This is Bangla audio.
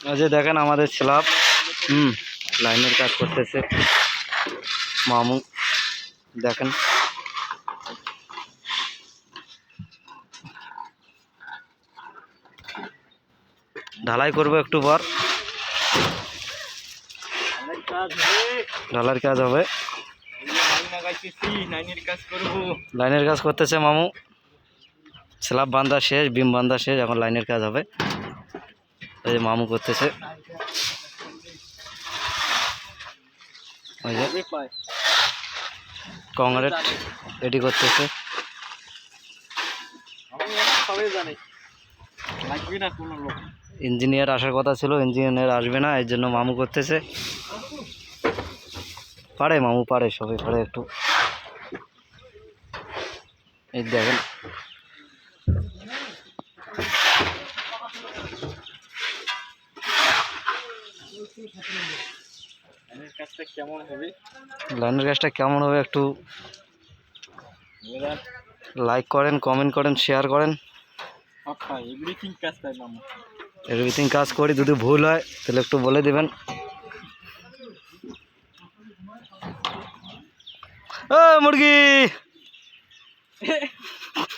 যে দেখেন আমাদের স্ল্যাব। হুম, লাইনের কাজ করতেছে মামু। দেখেন। ঢালাই করব একটু পর। ঢালাইয়ের কাজ হবে। লাইনের কাজ করতেছে মামু। স্ল্যাব বান্ধা শেষ, বিম বান্ধা শেষ, এখন লাইনের কাজ হবে। এই যে মামু করতেছে। ওই যে কংক্রিট রেডি করতেছে। ইঞ্জিনিয়ার আসার কথা ছিল, ইঞ্জিনিয়ার আসবে না, এর জন্য মামু করতেছে। পারে মামু, পারে, সবাই পারে একটু। এই দেখেন কেমন হবে? লাইনের কাজটা কেমন হবে একটু লাইক করেন কমেন্ট করেন শেয়ার করেন। এভরিথিং কাজ মামা এভরিথিং কাজ করি যদি ভুল হয় তাহলে একটু বলে দেবেন। ও মুরগি!